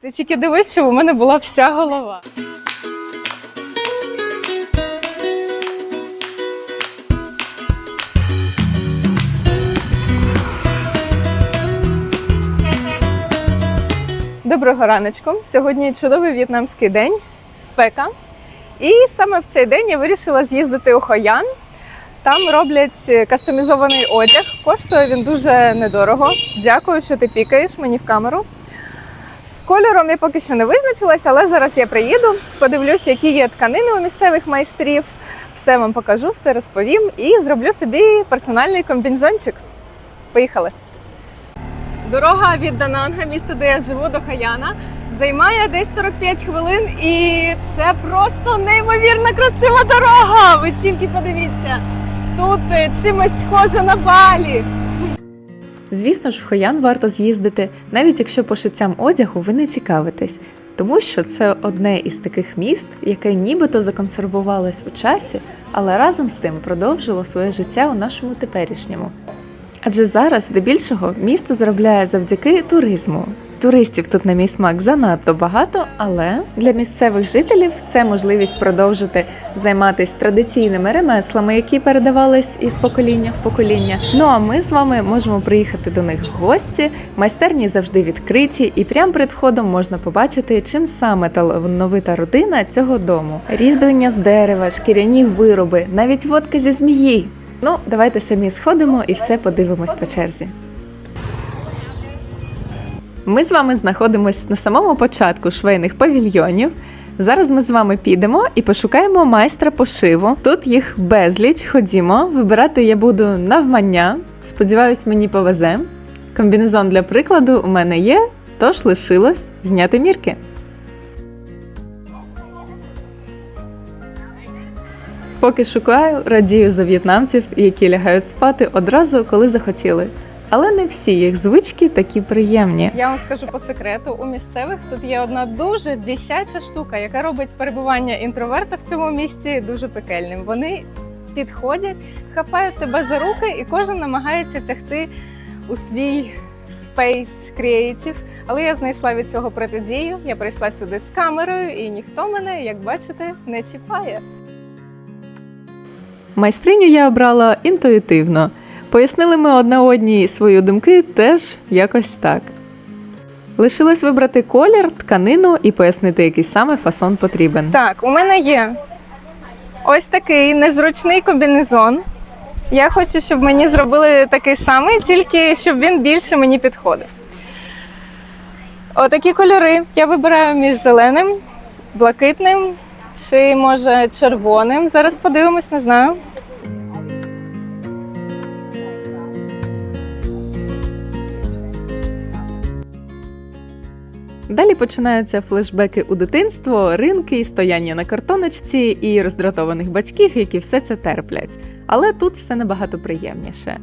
Ти тільки дивись, що у мене була вся голова. Доброго раночку. Сьогодні чудовий в'єтнамський день, спека. І саме в цей день я вирішила з'їздити у Хоян. Там роблять кастомізований одяг. Коштує він дуже недорого. Дякую, що ти пікаєш мені в камеру. Кольором я поки що не визначилась, але зараз я приїду, подивлюсь, які є тканини у місцевих майстрів. Все вам покажу, все розповім і зроблю собі персональний комбінзончик. Поїхали! Дорога від Дананга, міста, де я живу, до Хаяна, займає десь 45 хвилин, і це просто неймовірно красива дорога. Ви тільки подивіться. Тут е, чимось схоже на Балі. Звісно ж, в Хоян варто з'їздити, навіть якщо пошиттям одягу ви не цікавитесь, тому що це одне із таких міст, яке нібито законсервувалось у часі, але разом з тим продовжило своє життя у нашому теперішньому. Адже зараз, здебільшого, місто заробляє завдяки туризму. Туристів тут на мій смак занадто багато, але для місцевих жителів це можливість продовжити займатися традиційними ремеслами, які передавались із покоління в покоління. Ну а ми з вами можемо приїхати до них в гості. Майстерні завжди відкриті, і прямо перед входом можна побачити, чим саме талановита родина цього дому: різьблення з дерева, шкіряні вироби, навіть водка зі змії. Ну, давайте самі сходимо і все подивимось по черзі. Ми з вами знаходимося на самому початку швейних павільйонів. Зараз ми з вами підемо і пошукаємо майстра пошиву. Тут їх безліч. Ходімо. Вибирати я буду навмання. Сподіваюсь, мені повезе. Комбінезон для прикладу у мене є, тож лишилось зняти мірки. Поки шукаю, радію за в'єтнамців, які лягають спати одразу, коли захотіли. Але не всі їх звички такі приємні. Я вам скажу по секрету: у місцевих тут є одна дуже бісяча штука, яка робить перебування інтроверта в цьому місці дуже пекельним. Вони підходять, хапають тебе за руки, і кожен намагається тягти у свій спейс креатив. Але я знайшла від цього протидію. Я прийшла сюди з камерою, і ніхто мене, як бачите, не чіпає. Майстриню я обрала інтуїтивно. Пояснили ми одна одній свої думки теж якось так. Лишилось вибрати колір, тканину і пояснити, який саме фасон потрібен. Так, у мене є ось такий незручний комбінезон. Я хочу, щоб мені зробили такий самий, тільки щоб він більше мені підходив. Отакі кольори. Я вибираю між зеленим, блакитним чи може червоним. Зараз подивимось, не знаю. Далі починаються флешбеки у дитинство, ринки, стояння на картоночці і роздратованих батьків, які все це терплять. Але тут все набагато приємніше.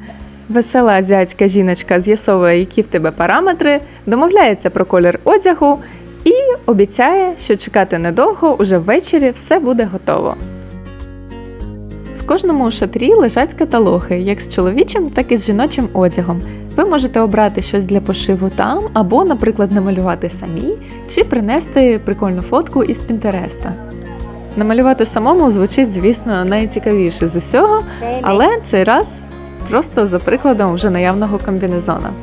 Весела азіатська жіночка з'ясовує, які в тебе параметри, домовляється про колір одягу і обіцяє, що чекати недовго, уже ввечері все буде готово. В кожному шатрі лежать каталоги, як з чоловічим, так і з жіночим одягом. Ви можете обрати щось для пошиву там, або, наприклад, намалювати самі, чи принести прикольну фотку із Пінтереста. Намалювати самому звучить, звісно, найцікавіше з усього, але цей раз просто за прикладом вже наявного комбінезона.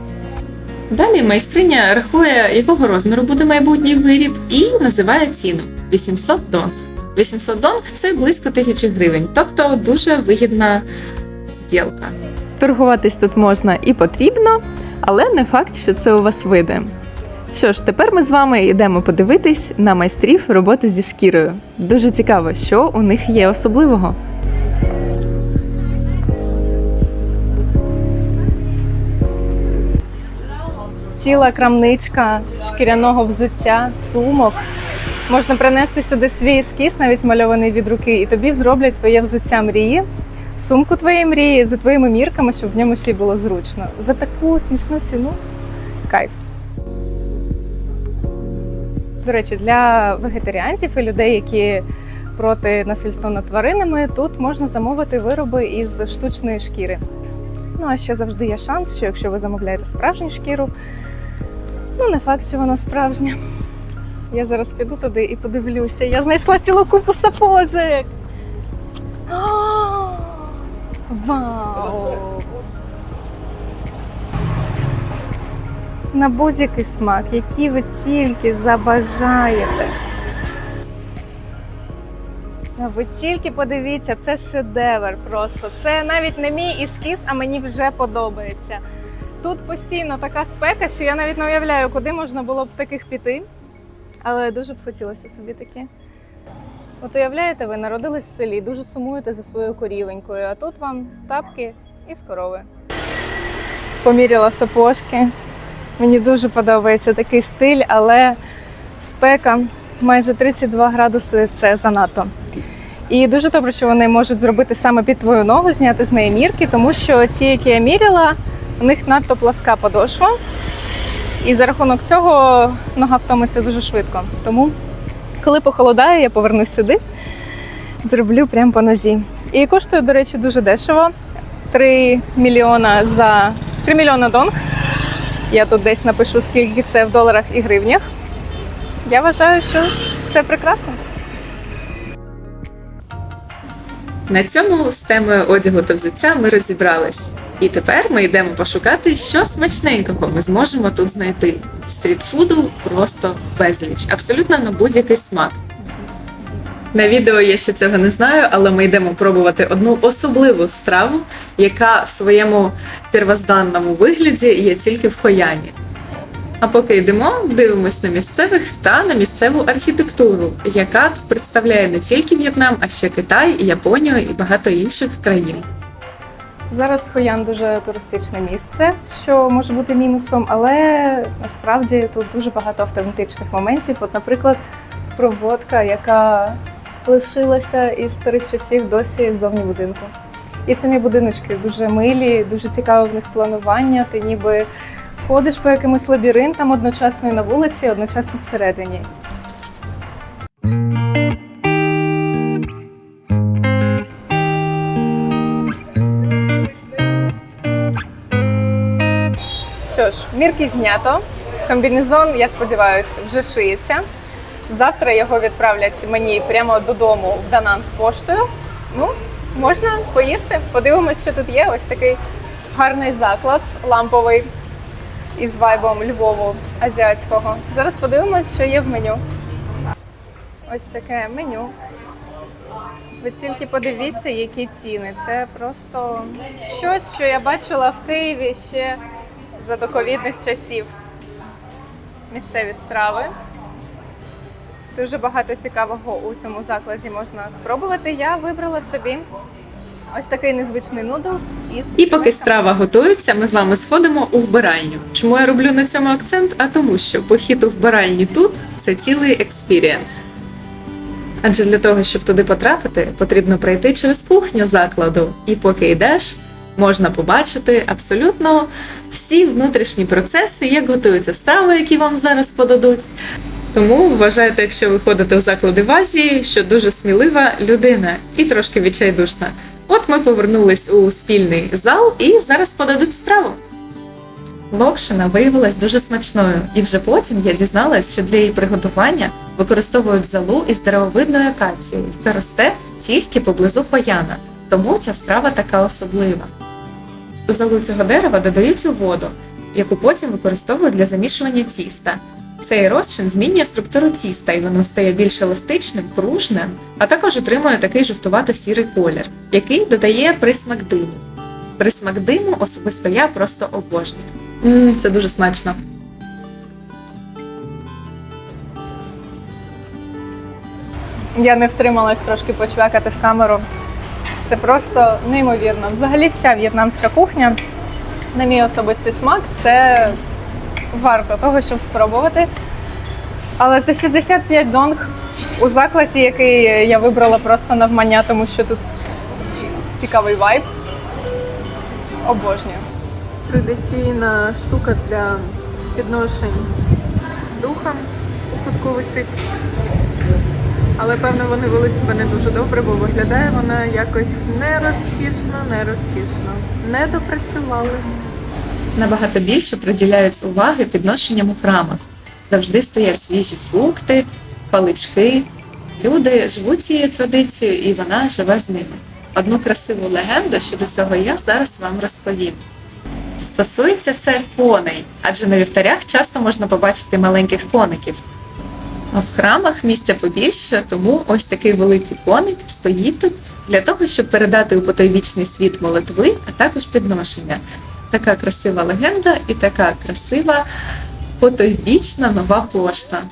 Далі майстриня рахує, якого розміру буде майбутній виріб, і називає ціну 800 донг. 800 донг це близько тисячі гривень, тобто дуже вигідна зділка. Торгуватись тут можна і потрібно, але не факт, що це у вас вийде. Що ж, тепер ми з вами йдемо подивитись на майстрів роботи зі шкірою. Дуже цікаво, що у них є особливого. Ціла крамничка шкіряного взуття, сумок. Можна принести сюди свій ескіз, навіть мальований від руки, і тобі зроблять твоє взуття мрії, сумку твоєї мрії за твоїми мірками, щоб в ньому ще й було зручно. За таку смішну ціну. Кайф. До речі, для вегетаріанців і людей, які проти насильства над тваринами, тут можна замовити вироби із штучної шкіри. Ну а ще завжди є шанс, що якщо ви замовляєте справжню шкіру, ну не факт, що вона справжня. Я зараз піду туди і подивлюся. Я знайшла цілу купу сапожек. Вау! На будь-який смак, який ви тільки забажаєте. Ви тільки подивіться, це шедевр просто. Це навіть не мій ескіз, а мені вже подобається. Тут постійно така спека, що я навіть не уявляю, куди можна було б таких піти. Але дуже б хотілося собі таке. От уявляєте, ви народились в селі, дуже сумуєте за своєю корівенькою, а тут вам тапки і корови. Поміряла сапожки. Мені дуже подобається такий стиль, але спека майже 32 градуси це занадто. І дуже добре, що вони можуть зробити саме під твою ногу, зняти з неї мірки, тому що ті, які я міряла, у них надто пласка подошва. І за рахунок цього нога втомиться дуже швидко. Тому, коли похолодає, я повернусь сюди, зроблю прямо по нозі. І коштує, до речі, дуже дешево. 3 мільйона за 3 мільйона донг. Я тут десь напишу, скільки це в доларах і гривнях. Я вважаю, що це прекрасно. На цьому з темою одягу та взуття ми розібрались. І тепер ми йдемо пошукати, що смачненького ми зможемо тут знайти. Стрітфуду просто безліч, абсолютно на будь-який смак. На відео я ще цього не знаю, але ми йдемо пробувати одну особливу страву, яка в своєму первозданному вигляді є тільки в Хояні. А поки йдемо, дивимось на місцевих та на місцеву архітектуру, яка представляє не тільки В'єтнам, а ще Китай, Японію і багато інших країн. Зараз Хоян дуже туристичне місце, що може бути мінусом, але насправді тут дуже багато автентичних моментів. От, наприклад, проводка, яка лишилася із старих часів досі ззовні будинку. І самі будиночки дуже милі, дуже цікаве в них планування. Ти ніби ходиш по якимось лабіринтам одночасно і на вулиці, одночасно всередині. Що ж, мірки знято. Комбінезон, я сподіваюся, вже шиється. Завтра його відправлять мені прямо додому в Дананг поштою. Ну, можна поїсти. Подивимось, що тут є. Ось такий гарний заклад ламповий із вайбом Львову азіатського. Зараз подивимось, що є в меню. Ось таке меню. Ви тільки подивіться, які ціни. Це просто щось, що я бачила в Києві ще за доковідних часів. Місцеві страви. Дуже багато цікавого у цьому закладі можна спробувати. Я вибрала собі ось такий незвичний нудлс із І поки страва готується, ми з вами сходимо у вбиральню. Чому я роблю на цьому акцент? А тому, що похід у вбиральні тут це цілий експірієнс. Адже для того, щоб туди потрапити, потрібно пройти через кухню закладу, і поки йдеш, можна побачити абсолютно всі внутрішні процеси, як готуються страви, які вам зараз подадуть. Тому вважайте, якщо ви ходите в заклади в Азії, що дуже смілива людина і трошки відчайдушна. От ми повернулись у спільний зал і зараз подадуть страву. Локшина виявилась дуже смачною, і вже потім я дізналась, що для її приготування використовують залу із деревовидною акацією, яка росте тільки поблизу Хояна, тому ця страва така особлива. У залу цього дерева додають у воду, яку потім використовують для замішування тіста. Цей розчин змінює структуру тіста, і воно стає більш еластичним, пружним, а також отримує такий жовтувато-сірий колір, який додає присмак диму. Присмак диму особисто я просто обожнюю. Мм, це дуже смачно. Я не втрималась трошки почвякати в камеру. Це просто неймовірно. Взагалі, вся в'єтнамська кухня, на мій особистий смак, це варто того, щоб спробувати. Але за 65 донг у закладі, який я вибрала просто навмання, тому що тут цікавий вайб. Обожнюю. Традиційна штука для підношень духа у кутку висить. Але певно вони вели себе не дуже добре, бо виглядає вона якось не розкішно, не розкішно. Не допрацювали. Набагато більше приділяють уваги підношенням у храмах. завжди стоять свіжі фрукти, палички. Люди живуть цією традицією, і вона живе з ними. Одну красиву легенду щодо цього я зараз вам розповім. Стосується це коней, адже на вівтарях часто можна побачити маленьких коників. В храмах місця побільше, тому ось такий великий коник стоїть тут для того, щоб передати у потойбічний світ молитви, а також підношення. Така красива легенда і така красива потойбічна нова пошта.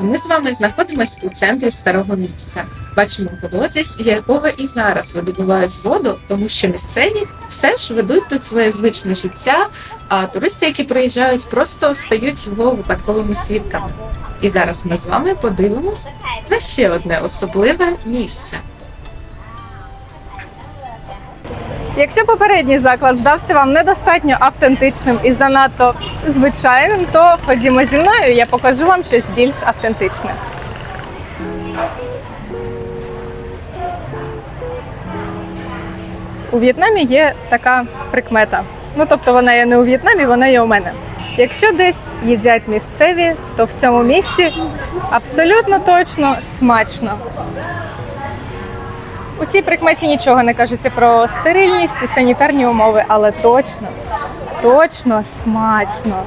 Ми з вами знаходимося у центрі старого міста. Бачимо колодязь, якого і зараз видобувають воду, тому що місцеві все ж ведуть тут своє звичне життя, а туристи, які приїжджають, просто стають його випадковими свідками. І зараз ми з вами подивимось на ще одне особливе місце. Якщо попередній заклад здався вам недостатньо автентичним і занадто звичайним, то ходімо зі мною, я покажу вам щось більш автентичне. У В'єтнамі є така прикмета. Ну тобто вона є не у В'єтнамі, вона є у мене. Якщо десь їдять місцеві, то в цьому місці абсолютно точно смачно. У цій прикметі нічого не кажеться про стерильність і санітарні умови, але точно, точно смачно.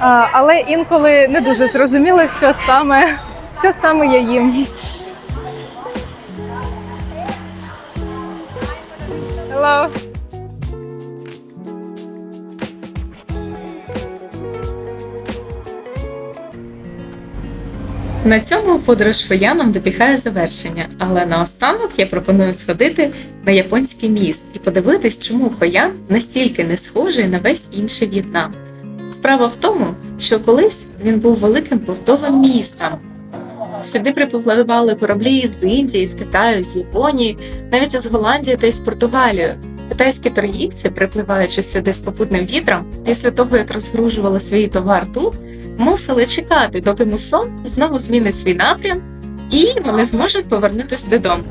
А, але інколи не дуже зрозуміло, що саме, що саме я їм. Hello. На цьому подорож Фояном добігає завершення, але наостанок я пропоную сходити на японський міст і подивитись, чому Хоян настільки не схожий на весь інший В'єтнам. Справа в тому, що колись він був великим портовим містом. Сюди припливали кораблі з Індії, з Китаю, з Японії, навіть із Голландії та із Португалії. Китайські торгівці, припливаючи сюди з попутним вітром, після того як розгружували свій товар тут, мусили чекати, доки мусон знову змінить свій напрям, і вони зможуть повернутися додому.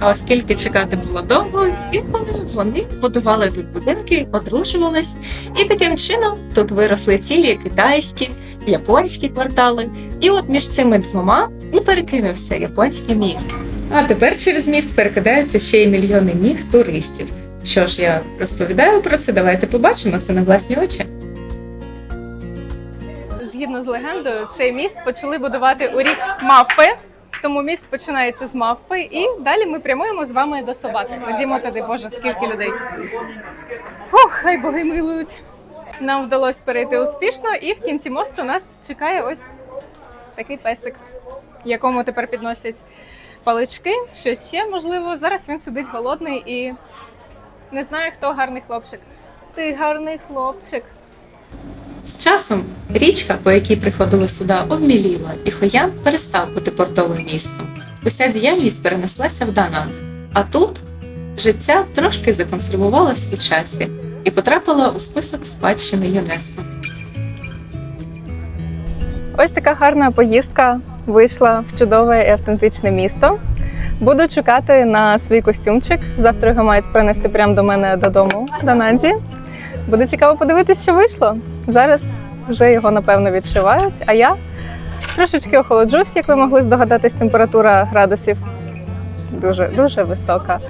А оскільки чекати було довго, інколи вони будували тут будинки, одружувались, і таким чином тут виросли цілі китайські, японські квартали. І от між цими двома і перекинувся японський міст. А тепер через міст перекидаються ще й мільйони ніг туристів. Що ж, я розповідаю про це, давайте побачимо це на власні очі. Згідно з легендою, цей міст почали будувати у рік мавпи. Тому міст починається з мавпи, і далі ми прямуємо з вами до собаки. Ходімо туди, боже, скільки людей. Фух, хай боги милують. Нам вдалося перейти успішно, і в кінці мосту нас чекає ось такий песик, якому тепер підносять палички, щось ще можливо. Зараз він сидить голодний і не знає, хто гарний хлопчик. Ти гарний хлопчик. З часом річка, по якій приходили суда, обміліла, і Хоян перестав бути портовим містом. Уся діяльність перенеслася в Дананг. А тут життя трошки законсервувалось у часі і потрапило у список спадщини ЮНЕСКО. Ось така гарна поїздка вийшла в чудове і автентичне місто. Буду чекати на свій костюмчик. Завтра його мають принести прямо до мене додому, до Нанзі. Буде цікаво подивитися, що вийшло. Зараз вже його напевно відшивають, а я трошечки охолоджусь, як ви могли здогадатись, температура градусів дуже дуже висока.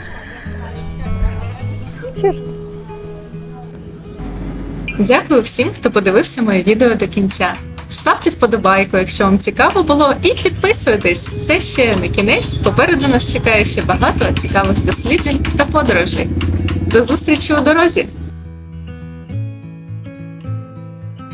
Cheers! Дякую всім, хто подивився моє відео до кінця. Ставте вподобайку, якщо вам цікаво було, і підписуйтесь. Це ще не кінець. Попереду нас чекає ще багато цікавих досліджень та подорожей. До зустрічі у дорозі!